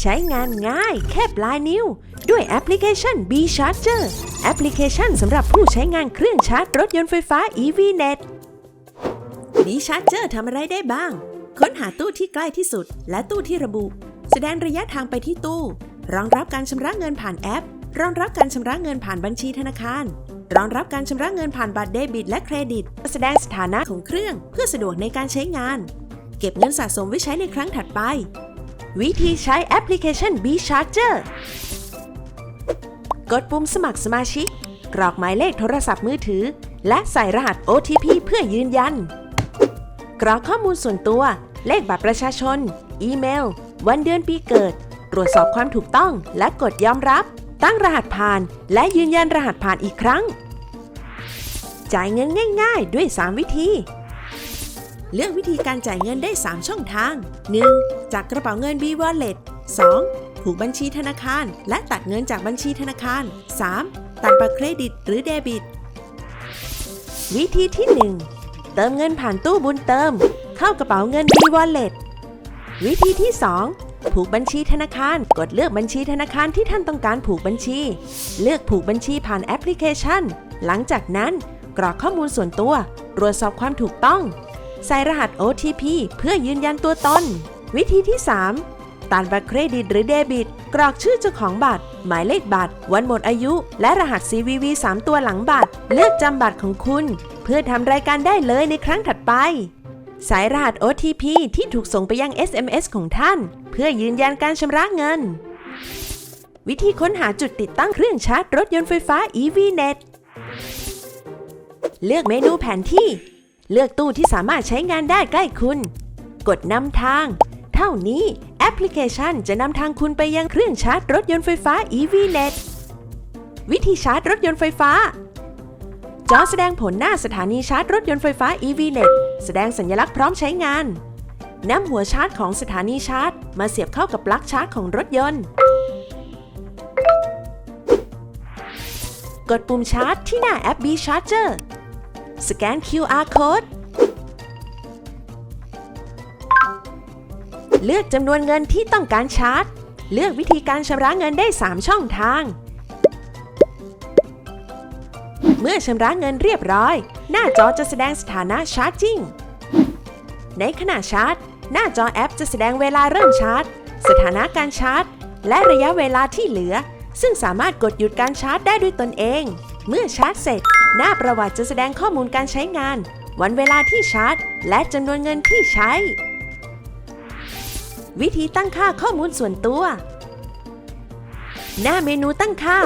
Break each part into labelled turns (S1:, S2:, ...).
S1: ใช้งานง่ายแค่ปลายนิ้ว ด้วยแอปพลิเคชัน B Charger แอปพลิเคชันสำหรับผู้ใช้งานเครื่องชาร์จรถยนต์ไฟฟ้า EVNet B Charger ทำอะไรได้บ้าง ค้นหาตู้ที่ใกล้ที่สุด และตู้ที่ระบุ แสดงระยะทางไปที่ตู้ รองรับการชำระเงินผ่านแอป รองรับการชำระเงินผ่านบัญชีธนาคาร รองรับการชำระเงินผ่านบัตรเดบิต และเครดิต แสดงสถานะของเครื่องเพื่อสะดวกในการใช้งาน เก็บเงินสะสมไว้ใช้ในครั้งถัดไป วิธีใช้แอปพลิเคชัน B Charger กดปุ่มสมัครสมาชิก กรอกหมายเลขโทรศัพท์มือถือ และใส่รหัส OTP เพื่อยืนยัน กรอกข้อมูลส่วนตัว เลขบัตรประชาชน อีเมล วันเดือนปีเกิด ตรวจสอบความถูกต้อง และกดยอมรับ ตั้งรหัสผ่าน และยืนยันรหัสผ่านอีกครั้ง จ่ายเงินง่าย ๆ ด้วย 3 วิธี เลือกวิธีการจ่ายเงินได้ 3 ช่องทาง 1. จากกระเป๋าเงิน B Wallet 2. ผูกบัญชีธนาคาร และตัดเงินจากบัญชีธนาคาร 3. ตัดบัตรเครดิตหรือเดบิต วิธีที่ 1 เติมเงินผ่านตู้บุญเติม เข้ากระเป๋าเงิน B Wallet วิธีที่ 2 ผูกบัญชีธนาคาร กดเลือกบัญชีธนาคารที่ท่านต้องการผูกบัญชี เลือกผูกบัญชีผ่านแอปพลิเคชัน หลังจากนั้นกรอกข้อมูลส่วนตัว ตรวจสอบความถูกต้อง ใส่รหัส OTP เพื่อยืนยันตัวตน วิธีที่ 3 ตัดบัตรเครดิตหรือเดบิต กรอกชื่อเจ้าของบัตร หมายเลขบัตร วันหมดอายุ และรหัส CVV 3 ตัวหลังบัตร เลือกจำบัตรของคุณ เพื่อทำรายการได้เลยในครั้งถัดไปสายรหัส OTP ที่ถูกส่งไปยัง SMS ของท่าน เพื่อยืนยันการชำระเงิน วิธีค้นหาจุดติดตั้งเครื่องชาร์จรถยนต์ไฟฟ้า EVNet เลือกเมนูแผนที่ เลือกตู้ที่สามารถใช้งานได้ใกล้คุณ กดนำทาง เท่านี้แอปพลิเคชันจะนำทางคุณไปยังเครื่องชาร์จรถยนต์ไฟฟ้า EVNet วิธีชาร์จรถยนต์ไฟฟ้า จอแสดงผลหน้าสถานีชาร์จรถยนต์ไฟฟ้า EVNet แสดงสัญลักษณ์พร้อมใช้งานนำหัวชาร์จของสถานีชาร์จ มาเสียบเข้ากับปลั๊กชาร์จของรถยนต์ กดปุ่มชาร์จที่หน้าแอป B Charger สแกน QR code เลือกจำนวนเงินที่ต้องการชาร์จ เลือกวิธีการชำระเงินได้ 3 ช่องทาง เมื่อชำระเงินเรียบร้อย หน้าจอจะแสดงสถานะ Charging ในขณะชาร์จ หน้าจอแอปจะแสดงเวลาเริ่มชาร์จ สถานะการชาร์จ และระยะเวลาที่เหลือ ซึ่งสามารถกดหยุดการชาร์จได้ด้วยตนเอง เมื่อชาร์จเสร็จ หน้าประวัติจะแสดงข้อมูลการใช้งาน วันเวลาที่ชาร์จ และจำนวนเงินที่ใช้ วิธีตั้งค่าข้อมูลส่วนตัว หน้าเมนูตั้งค่า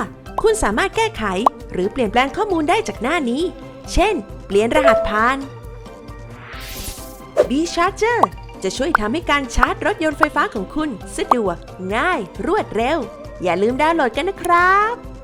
S1: คุณสามารถแก้ไข หรือเปลี่ยนแปลงข้อมูลได้จากหน้านี้ เช่น เปลี่ยนรหัสผ่าน B Charger จะช่วยทำให้การชาร์จรถยนต์ไฟฟ้าของคุณ สะดวก ง่าย รวดเร็ว อย่าลืมดาวน์โหลดกันนะครับ